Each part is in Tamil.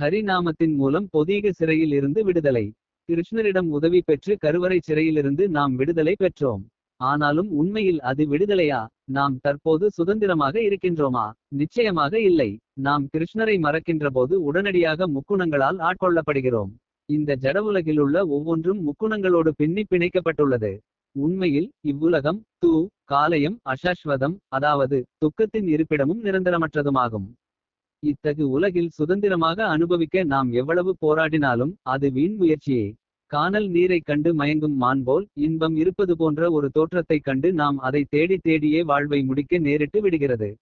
ஹரிநாமத்தின் மூலம் பொதீக சிறையில் இருந்து விடுதலை. கிருஷ்ணரிடம் உதவி பெற்று கருவறை சிறையிலிருந்து நாம் விடுதலை பெற்றோம். ஆனாலும் உண்மையில் அது விடுதலையா? நாம் தற்போது சுதந்திரமாக இருக்கின்றோமா? நிச்சயமாக இல்லை. நாம் கிருஷ்ணரை மறக்கின்றபோது உடனடியாக முக்குணங்களால் ஆட்கொள்ளப்படுகிறோம். இந்த ஜடவுலகிலுள்ள ஒவ்வொன்றும் முக்குணங்களோடு பின்னி பிணைக்கப்பட்டுள்ளது. உண்மையில் இவ்வுலகம் தூ காலயம் அசாஸ்வதம் அதாவது துக்கத்தின் இருப்பிடமும் நிரந்தரமற்றதுமாகும். இத்தகு உலகில் சுதந்திரமாக அனுபவிக்க நாம் எவ்வளவு போராடினாலும் அது வீண் முயற்சியே. கானல் நீரைக் கண்டு மயங்கும் மான் போல் இன்பம் இருப்பது போன்ற ஒரு தோற்றத்தைக் கண்டு நாம் அதை தேடி தேடியே வாழ்வை முடிக்க நேரிட்டு விடுகிறது.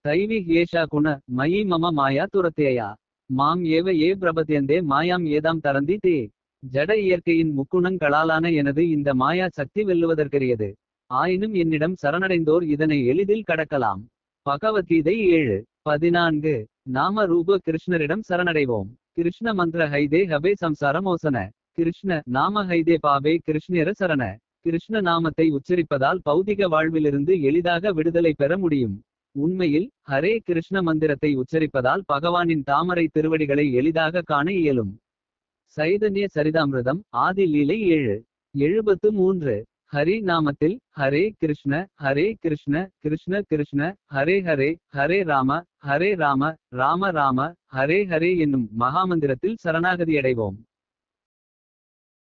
தைவி ஏஷா குண மயி மம மாயா துரத்தேயா. மாம் ஏவ ஏ பிரபத்தியந்தே மாயாம் ஏதாம் தரந்தி தே. ஜட இயற்கையின் முக்குணங்களாலான எனது இந்த மாயா சக்தி வெல்லுவதற்கரியது. ஆயினும் என்னிடம் சரணடைந்தோர் இதனை எளிதில் கடக்கலாம். பகவத்கீதை ஏழு பதினான்கு. நாம ரூப கிருஷ்ணரிடம் சரணடைவோம். கிருஷ்ண மந்திர ஹைதே ஹபே சம்சார மோசன. கிருஷ்ண நாம ஹைதே பாவே கிருஷ்ணர சரண. கிருஷ்ண நாமத்தை உச்சரிப்பதால் பௌதிக வாழ்விலிருந்து எளிதாக விடுதலை பெற முடியும். உண்மையில் ஹரே கிருஷ்ண மந்திரத்தை உச்சரிப்பதால் பகவானின் தாமரை திருவடிகளை எளிதாக காண இயலும். சைதன்ய சரிதாமிரதம் ஆதி லீலை ஏழு எழுபத்து மூன்று. ஹரி நாமத்தில் ஹரே கிருஷ்ண ஹரே கிருஷ்ண கிருஷ்ண கிருஷ்ண ஹரே ஹரே ஹரே ராம ஹரே ராம ராம ராம ஹரே ஹரே என்னும் மகாமந்திரத்தில் சரணாகதி அடைவோம்.